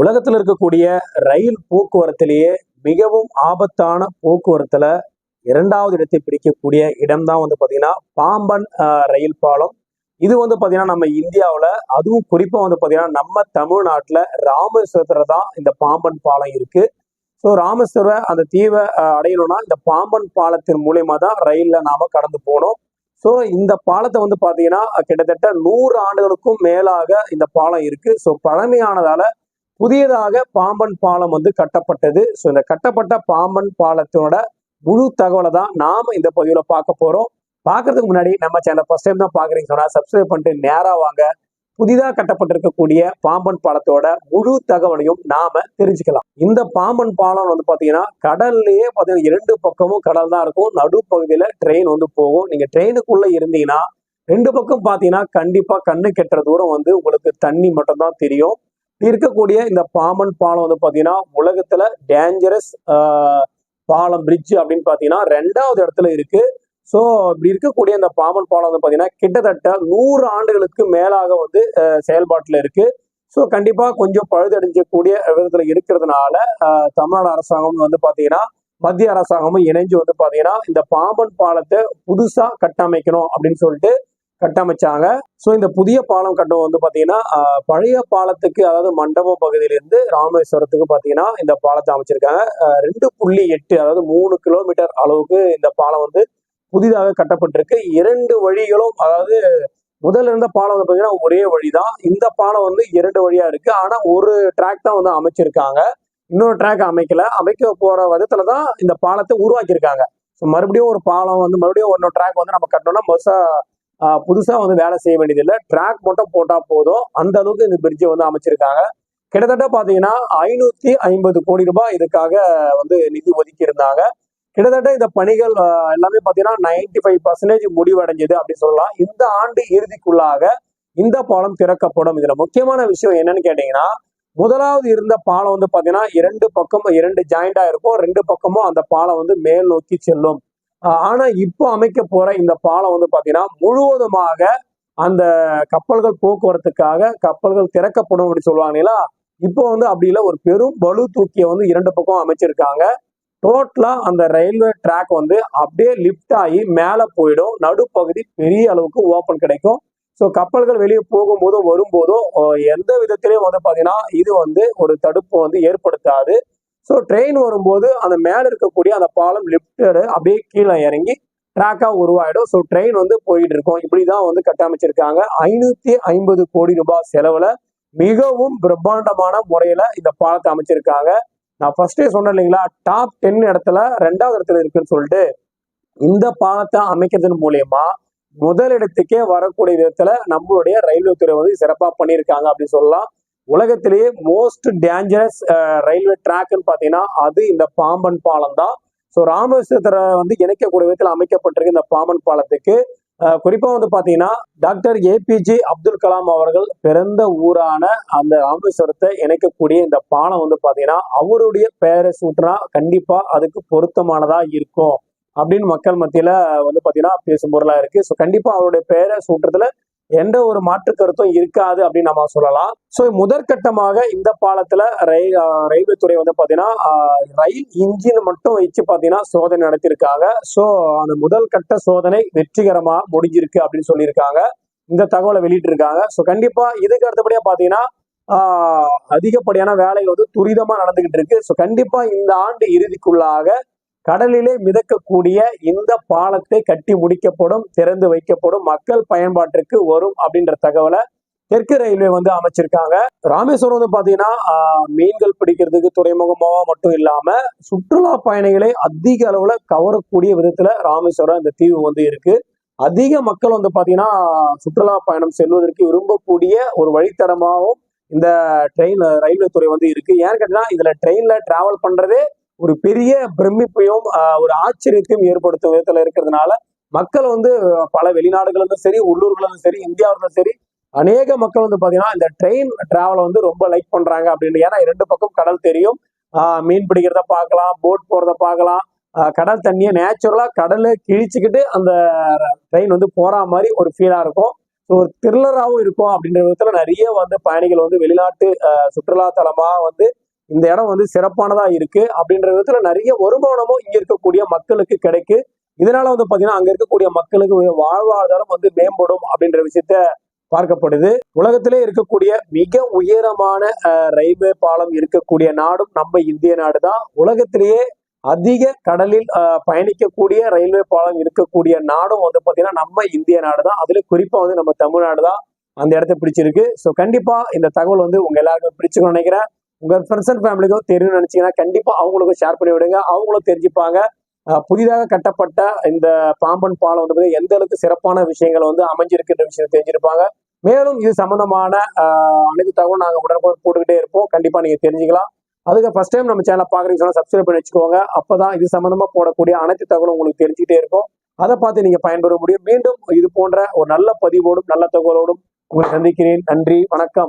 உலகத்தில் இருக்கக்கூடிய ரயில் போக்குவரத்திலேயே மிகவும் ஆபத்தான போக்குவரத்துல இரண்டாவது இடத்தை பிடிக்கக்கூடிய இடம் தான் வந்து பார்த்தீங்கன்னா பாம்பன் ரயில் பாலம். இது வந்து பார்த்தீங்கன்னா நம்ம இந்தியாவில் அதுவும் குறிப்பாக வந்து பார்த்தீங்கன்னா நம்ம தமிழ்நாட்டில் ராமேஸ்வரத்தில் தான் இந்த பாம்பன் பாலம் இருக்கு. ஸோ ராமேஸ்வர அந்த தீவை அடையணும்னா இந்த பாம்பன் பாலத்தின் மூலியமா தான் ரயிலில் நாம கடந்து போகணும். ஸோ இந்த பாலத்தை வந்து பார்த்தீங்கன்னா கிட்டத்தட்ட நூறு ஆண்டுகளுக்கும் மேலாக இந்த பாலம் இருக்கு. ஸோ பழமையானதால புதியதாக பாம்பன் பாலம் வந்து கட்டப்பட்டது. ஸோ இந்த கட்டப்பட்ட பாம்பன் பாலத்தோட முழு தகவலை தான் நாம இந்த பதிவில் பார்க்க போகிறோம் பார்க்கறதுக்கு முன்னாடி நம்ம சேனல் ஃபர்ஸ்ட் டைம் தான் பார்க்குறீங்க சொன்னால் சப்ஸ்கிரைப் பண்ணிட்டு நேராக வாங்க. புதிதாக கட்டப்பட்டிருக்கக்கூடிய பாம்பன் பாலத்தோட முழு தகவலையும் நாம தெரிஞ்சுக்கலாம். இந்த பாம்பன் பாலம் வந்து பார்த்தீங்கன்னா கடல்லையே பார்த்தீங்கன்னா இரண்டு பக்கமும் கடல் தான் இருக்கும். நடுப்பகுதியில ட்ரெயின் வந்து போகும். நீங்கள் ட்ரெயினுக்குள்ளே இருந்தீங்கன்னா ரெண்டு பக்கம் பார்த்தீங்கன்னா கண்டிப்பாக கண்ணு கெட்டுற தூரம் வந்து உங்களுக்கு தண்ணி மட்டும் தான் தெரியும். இருக்கக்கூடிய இந்த பாம்பன் பாலம் வந்து பாத்தீங்கன்னா உலகத்துல டேஞ்சரஸ் பாலம் பிரிட்ஜ் அப்படின்னு பாத்தீங்கன்னா ரெண்டாவது இடத்துல இருக்கு. ஸோ இப்படி இருக்கக்கூடிய இந்த பாம்பன் பாலம் வந்து பாத்தீங்கன்னா கிட்டத்தட்ட நூறு ஆண்டுகளுக்கு மேலாக வந்து செயல்பாட்டில் செயல்பாட்டுல இருக்கு. ஸோ கண்டிப்பா கொஞ்சம் பழுதடைஞ்சக்கூடிய விதத்துல இருக்கிறதுனால தமிழ்நாடு அரசாங்கம் வந்து பாத்தீங்கன்னா மத்திய அரசாங்கமும் இணைஞ்சு வந்து பாத்தீங்கன்னா இந்த பாம்பன் பாலத்தை புதுசா கட்டமைக்கணும் அப்படின்னு சொல்லிட்டு கட்டமைச்சாங்க. ஸோ இந்த புதிய பாலம் கட்டம் வந்து பார்த்தீங்கன்னா பழைய பாலத்துக்கு அதாவது மண்டபம் பகுதியிலிருந்து ராமேஸ்வரத்துக்கு பார்த்தீங்கன்னா இந்த பாலத்தை அமைச்சிருக்காங்க. ரெண்டு புள்ளி எட்டு அதாவது மூணு கிலோமீட்டர் அளவுக்கு இந்த பாலம் வந்து புதிதாக கட்டப்பட்டிருக்கு. இரண்டு வழிகளும் அதாவது முதல்ல இருந்த பாலம் வந்து பார்த்தீங்கன்னா ஒரே வழி தான் இந்த பாலம் வந்து இரண்டு வழியா இருக்கு. ஆனா ஒரு ட்ராக் தான் வந்து அமைச்சிருக்காங்க. இன்னொரு ட்ராக் அமைக்கல. அமைக்க போற விதத்துல தான் இந்த பாலத்தை உருவாக்கியிருக்காங்க. ஸோ மறுபடியும் ஒரு பாலம் வந்து மறுபடியும் ஒரு ட்ராக் வந்து நம்ம கட்டணும்னா முழுசா புதுசாக வந்து வேலை செய்ய வேண்டியதில்லை. ட்ராக் மட்டும் போட்டால் போதும். அந்த அளவுக்கு இந்த பிரிட்ஜை வந்து அமைச்சிருக்காங்க. கிட்டத்தட்ட பார்த்தீங்கன்னா ஐநூற்றி ஐம்பது கோடி ரூபாய் இதுக்காக வந்து நிதி ஒதுக்கி இருந்தாங்க கிட்டத்தட்ட இந்த பணிகள் எல்லாமே பார்த்தீங்கன்னா நைன்டி ஃபைவ் பர்சன்டேஜ் முடிவடைஞ்சது அப்படின்னு சொல்லலாம். இந்த ஆண்டு இறுதிக்குள்ளாக இந்த பாலம் திறக்கப்படும். இதுல முக்கியமான விஷயம் என்னன்னு கேட்டீங்கன்னா முதலாவது இருந்த பாலம் வந்து பாத்தீங்கன்னா இரண்டு பக்கம் இரண்டு ஜாயிண்டா இருக்கும். ரெண்டு பக்கமும் அந்த பாலம் வந்து மேல் நோக்கி செல்லும். ஆனா இப்போ அமைக்க போற இந்த பாலம் வந்து பாத்தீங்கன்னா முழுவதுமாக அந்த கப்பல்கள் போக்குவரத்துக்காக கப்பல்கள் திறக்கப்படும் அப்படின்னு சொல்லுவாங்க இப்போ வந்து அப்படி இல்லை ஒரு பெரும் பலு தூக்கிய வந்து இரண்டு பக்கம் அமைச்சிருக்காங்க. டோட்டலா அந்த ரயில்வே ட்ராக் வந்து அப்படியே லிஃப்ட் ஆகி மேலே போயிடும். நடுப்பகுதி பெரிய அளவுக்கு ஓப்பன் கிடைக்கும். ஸோ கப்பல்கள் வெளியே போகும்போதும் வரும்போதும் எந்த விதத்திலையும் வந்து பார்த்தீங்கன்னா இது வந்து ஒரு தடுப்பு வந்து ஏற்படுத்தாது. ஸோ ட்ரெயின் வரும்போது அந்த மேலே இருக்கக்கூடிய அந்த பாலம் லிஃப்டடு அப்படியே கீழே இறங்கி ட்ராக்காக உருவாயிடும். ஸோ ட்ரெயின் வந்து போயிட்டு இருக்கும். இப்படிதான் வந்து கட்டமைச்சிருக்காங்க. ஐநூற்றி ஐம்பது கோடி ரூபாய் செலவில் மிகவும் பிரம்மாண்டமான முறையில் இந்த பாலத்தை அமைச்சிருக்காங்க. நான் ஃபர்ஸ்டே சொன்னேன் இல்லைங்களா? டாப் டென் இடத்துல ரெண்டாவது இடத்துல இருக்குன்னு சொல்லிட்டு இந்த பாலத்தை அமைக்கிறதன் மூலயமா முதலிடத்துக்கே வரக்கூடிய விதத்துல நம்மளுடைய ரயில்வே துறை வந்து சிறப்பாக பண்ணியிருக்காங்க அப்படின்னு சொல்லலாம். உலகத்திலேயே மோஸ்ட் டேஞ்சரஸ் ரயில்வே ட்ராக்னு பார்த்தீங்கன்னா அது இந்த பாம்பன் பாலம் தான். ஸோ ராமேஸ்வரத்தை வந்து இணைக்கக்கூடிய விதத்தில் அமைக்கப்பட்டிருக்கு இந்த பாம்பன் பாலத்துக்கு. குறிப்பாக வந்து பார்த்தீங்கன்னா டாக்டர் ஏபிஜே அப்துல் கலாம் அவர்கள் பிறந்த ஊரான அந்த ராமேஸ்வரத்தை இணைக்கக்கூடிய இந்த பாலம் வந்து பார்த்தீங்கன்னா அவருடைய பெயரை சூட்டினா கண்டிப்பாக அதுக்கு பொருத்தமானதாக இருக்கும். அப்படின்னு மக்கள் மத்தியில் வந்து பார்த்தீங்கன்னா பேசும் பொருளாக இருக்குது ஸோ கண்டிப்பாக அவருடைய பெயரை சூட்டுறதுல எந்த ஒரு மாற்று கருத்தும் இருக்காது அப்படின்னு நம்ம சொல்லலாம். ஸோ முதற்கட்டமாக இந்த பாலத்துல ரயில் ரயில்வே துறை வந்து பார்த்தீங்கன்னா ரயில் இன்ஜின் மட்டும் வச்சு பார்த்தீங்கன்னா சோதனை நடத்தியிருக்காங்க. ஸோ அந்த முதல் கட்ட சோதனை வெற்றிகரமா முடிஞ்சிருக்கு அப்படின்னு சொல்லியிருக்காங்க. இந்த தகவலை வெளியிட்டிருக்காங்க. ஸோ கண்டிப்பா இதுக்கு அடுத்தபடியா பார்த்தீங்கன்னா அதிகப்படியான வேலைகள் வந்து துரிதமா நடந்துகிட்டு இருக்கு. ஸோ கண்டிப்பா இந்த ஆண்டு இறுதிக்குள்ளாக கடலிலே மிதக்கக்கூடிய இந்த பாலத்தை கட்டி முடிக்கப்படும் திறந்து வைக்கப்படும் மக்கள் பயன்பாட்டிற்கு வரும் அப்படின்ற தகவலை தெற்கு ரயில்வே வந்து அமைச்சிருக்காங்க. ராமேஸ்வரம் வந்து பாத்தீங்கன்னா மீன்கள் பிடிக்கிறதுக்கு துறைமுகமாக மட்டும் இல்லாம சுற்றுலா பயணிகளை அதிக அளவுல கவரக்கூடிய விதத்துல ராமேஸ்வரம் இந்த தீவு வந்து இருக்கு. அதிக மக்கள் வந்து பாத்தீங்கன்னா சுற்றுலா பயணம் செல்வதற்கு விரும்பக்கூடிய ஒரு வழித்தடமாகவும் இந்த ட்ரெயின் ரயில்வே துறை வந்து இருக்கு. ஏன்னு கேட்டீங்கன்னா இதுல ட்ரெயின்ல டிராவல் பண்றதே ஒரு பெரிய பிரமிப்பையும் ஒரு ஆச்சரியத்தையும் ஏற்படுத்தும் விதத்துல இருக்கிறதுனால மக்கள் வந்து பல வெளிநாடுகளும் சரி உள்ளூர்களும் சரி இந்தியாவிலும் சரி அநேக மக்கள் வந்து பாத்தீங்கன்னா இந்த ட்ரெயின் டிராவலை வந்து ரொம்ப லைக் பண்றாங்க அப்படின்னு. ஏன்னா இரண்டு பக்கம் கடல் தெரியும். மீன் பிடிக்கிறத பார்க்கலாம் போட் போறத பார்க்கலாம் கடல் தண்ணியை நேச்சுரலா கடலை கிழிச்சுக்கிட்டு அந்த ட்ரெயின் வந்து போற மாதிரி ஒரு ஃபீலா இருக்கும். ஸோ ஒரு த்ரில்லராகவும் இருக்கும் அப்படின்ற விதத்துல நிறைய வந்து பயணிகள் வந்து வெளிநாட்டு சுற்றுலா தலமா வந்து இந்த இடம் வந்து சிறப்பானதா இருக்கு அப்படின்ற விதத்துல நிறைய வருமானமும் இங்க இருக்கக்கூடிய மக்களுக்கு கிடைக்கு. இதனால வந்து பாத்தீங்கன்னா அங்க இருக்கக்கூடிய மக்களுக்கு வாழ்வாதாரம் வந்து மேம்படும் அப்படின்ற விஷயத்த பார்க்கப்படுது. உலகத்திலே இருக்கக்கூடிய மிக உயரமான அஹ், ரயில்வே பாலம் இருக்கக்கூடிய நாடும் நம்ம இந்திய நாடு தான் உலகத்திலேயே அதிக கடலில் அஹ், பயணிக்கக்கூடிய ரயில்வே பாலம் இருக்கக்கூடிய நாடும் வந்து பாத்தீங்கன்னா நம்ம இந்திய நாடு தான் அதுல குறிப்பா வந்து நம்ம தமிழ்நாடு தான் அந்த இடத்த பிடிச்சிருக்கு. ஸோ கண்டிப்பா இந்த தகவல் வந்து உங்க எல்லாருக்கும் பிடிச்சுக்கணும்னு நினைக்கிறேன். உங்கள் ஃப்ரெண்ட்ஸ் அண்ட் ஃபேமிலிக்கும் தெரியும்னு நினைச்சீங்கன்னா கண்டிப்பாக அவங்களுக்கும் ஷேர் பண்ணி விடுங்க. அவங்களும் தெரிஞ்சுப்பாங்க. புதிதாக கட்டப்பட்ட இந்த பாம்பன் பாலம் வந்து எந்த அளவுக்கு சிறப்பான விஷயங்கள் வந்து அமைஞ்சிருக்கின்ற விஷயத்தை தெரிஞ்சிருப்பாங்க. மேலும் இது சம்மந்தமான அனைத்து தகவலும் நாங்கள் உடனுக்குடன் போட்டுக்கிட்டே இருப்போம். கண்டிப்பாக நீங்கள் தெரிஞ்சுக்கலாம். அதுக்கு ஃபர்ஸ்ட் டைம் நம்ம சேனலை பார்க்குறீங்க சொன்னா சப்ஸ்கிரைப் பண்ணி வச்சுக்கோங்க. அப்போ தான் இது சம்மந்தமாக போடக்கூடிய அனைத்து தகவலும் உங்களுக்கு தெரிஞ்சுக்கிட்டே இருக்கும். அதை பார்த்து நீங்கள் பயன்பெற முடியும். மீண்டும் இது போன்ற ஒரு நல்ல பதிவோடும் நல்ல தகவலோடும் உங்களை சந்திக்கிறேன். நன்றி. வணக்கம்.